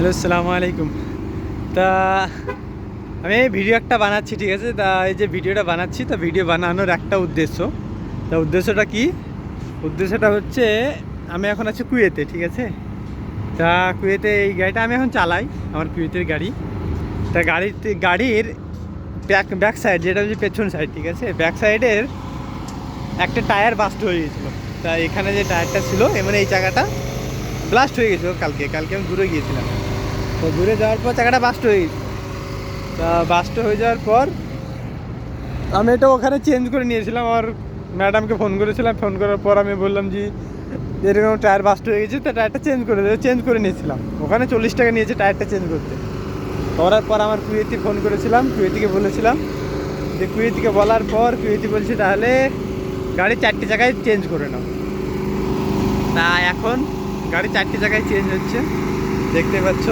Hello, আসসালামু আলাইকুম। তা, আমি ভিডিও একটা বানাচ্ছি, ঠিক আছে? তা, এই যে ভিডিওটা বানাচ্ছি, তা ভিডিও বানানোর একটা উদ্দেশ্য। তা উদ্দেশ্যটা কি? উদ্দেশ্যটা হচ্ছে, আমি এখন আছি কুয়েতে, ঠিক আছে? তা, কুয়েতে এই গাড়িটা আমি এখন চালাই, আমার কুয়েতের গাড়ি। তা গাড়িতে, গাড়ির ব্যাক ব্যাক সাইড যেটা হচ্ছে পেছন সাইড ঠিক আছে? ব্যাক সাইডের একটা টায়ার বাস্ট হয়ে গেছিল তা, এখানে যে টায়ারটা ছিল মানে এই জায়গাটা ব্লাস্ট হয়ে গেছিল কালকে। কালকে আমি দূরে গিয়েছিলাম। তো দূরে যাওয়ার পর চাকাটা বাস্ট হয়ে গেছে। তা বাস্ট হয়ে যাওয়ার পর আমি এটা ওখানে চেঞ্জ করে নিয়েছিলাম আমার ম্যাডামকে ফোন করেছিলাম। ফোন করার পর আমি বললাম যে, এরকম টায়ার বাস্ট হয়ে গেছে, তা টায়ারটা চেঞ্জ করে দেবে চেঞ্জ করে নিয়েছিলাম। ওখানে চল্লিশ টাকা নিয়েছে টায়ারটা চেঞ্জ করতে। করার পর আমার কুয়েতি ফোন করেছিলাম। কুয়েতিকে বলেছিলাম যে কুয়েতিকে বলার পর কুয়েতি বলছে, তাহলে গাড়ি চারটে জায়গায় চেঞ্জ করে নাও। তা এখন গাড়ি চারটে জায়গায় চেঞ্জ হচ্ছে। দেখতে পাচ্ছ?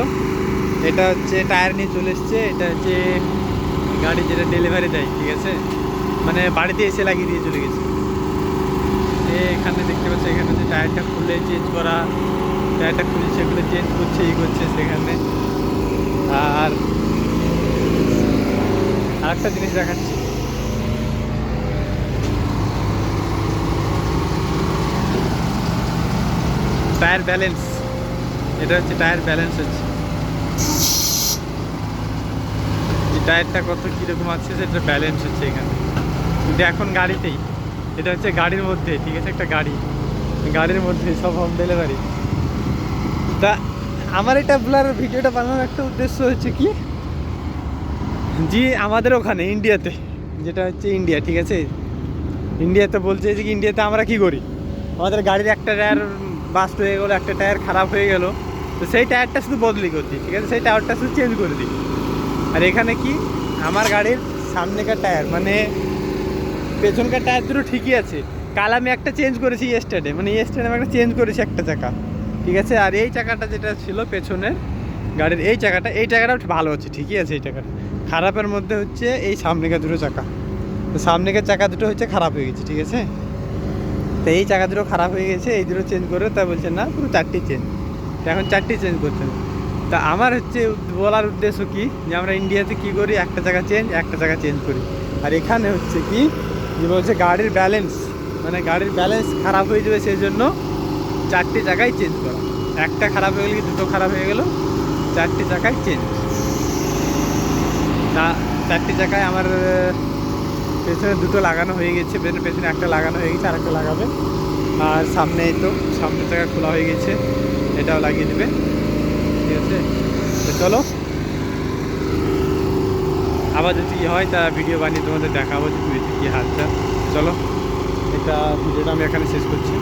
এটা হচ্ছে টায়ার নিয়ে চলে এসছে, এটা হচ্ছে গাড়ি যেটা ডেলিভারি দেয়, ঠিক আছে? মানে বাড়িতে এসে লাগিয়ে দিয়ে চলে গেছে। এখানে দেখতে পাচ্ছ, এখানে যে টায়ারটা খুলে চেঞ্জ করা, টায়ারটা খুলে সেগুলো চেঞ্জ করছে, ই করছে সেখানে। আর আরেকটা জিনিস দেখাচ্ছি। টায়ার ব্যালেন্স, এটা হচ্ছে টায়ার ব্যালেন্স হচ্ছে। টায়ারটা কত কীরকম আছে, সেটা ব্যালেন্স হচ্ছে এখানে। কিন্তু এখন গাড়িতেই, এটা হচ্ছে গাড়ির মধ্যে, ঠিক আছে? একটা গাড়ি। গাড়ির মধ্যে সব হোম ডেলিভারি তা আমার এটা বলার ভিডিওটা বানানোর একটা উদ্দেশ্য হচ্ছে কি? জি, আমাদের ওখানে ইন্ডিয়াতে যেটা হচ্ছে ইন্ডিয়া ঠিক আছে? ইন্ডিয়াতে বলছে যে ইন্ডিয়াতে আমরা কি করি? আমাদের গাড়ির একটা টায়ার বাস্ট হয়ে গেলো, একটা টায়ার খারাপ হয়ে গেল। তো সেই টায়ারটা শুধু বদলি করছি, ঠিক আছে? সেই টায়ারটা শুধু চেঞ্জ করে দিই। আর এখানে কি? আমার গাড়ির সামনেকার টায়ার মানে পেছনকার টায়ার দুটো ঠিকই আছে। কাল আমি একটা চেঞ্জ করেছি ইয়েস্টারডে মানে ইয়েস্টারডে আমি একটা চেঞ্জ করেছি একটা চাকা, ঠিক আছে? আর এই চাকাটা যেটা ছিল পেছনের গাড়ির, এই চাকাটা এই চাকাটা ভালো হচ্ছে ঠিকই আছে এই চাকাটা। খারাপের মধ্যে হচ্ছে এই সামনেকার দুটো চাকা। তো সামনেকার চাকা দুটো হচ্ছে খারাপ হয়ে গেছে, ঠিক আছে? তো এই চাকা দুটো খারাপ হয়ে গেছে, এই দুটো চেঞ্জ করে তা বলছে, না, পুরো চারটি চেঞ্জ এখন চারটি চেঞ্জ করতে হবে। তা আমার হচ্ছে বলার উদ্দেশ্য কি? যে আমরা ইন্ডিয়াতে কি করি? একটা জায়গা চেঞ্জ একটা জায়গা চেঞ্জ করি। আর এখানে হচ্ছে কি? যে বলছে গাড়ির ব্যালেন্স মানে গাড়ির ব্যালেন্স খারাপ হয়ে যাবে সেই জন্য চারটি জায়গায় চেঞ্জ করা। একটা খারাপ হয়ে গেলে কি দুটো খারাপ হয়ে গেল? চারটি জায়গায় চেঞ্জ তা চারটি জায়গায় আমার পেছনে দুটো লাগানো হয়ে গেছে। পেছনে পেছনে একটা লাগানো হয়ে গেছে আর একটা লাগাবে। আর সামনে এই তো সামনের জায়গা খোলা হয়ে গেছে। এটাও লাগিয়ে দেবে। ঠিক আছে? তো চলো। আবার যদি ইয়ে হয়, তা ভিডিও বানিয়ে তোমাদের দেখাবো যে তুই কী হালচাল। চলো, এটা ভিডিওটা আমি এখানে শেষ করছি।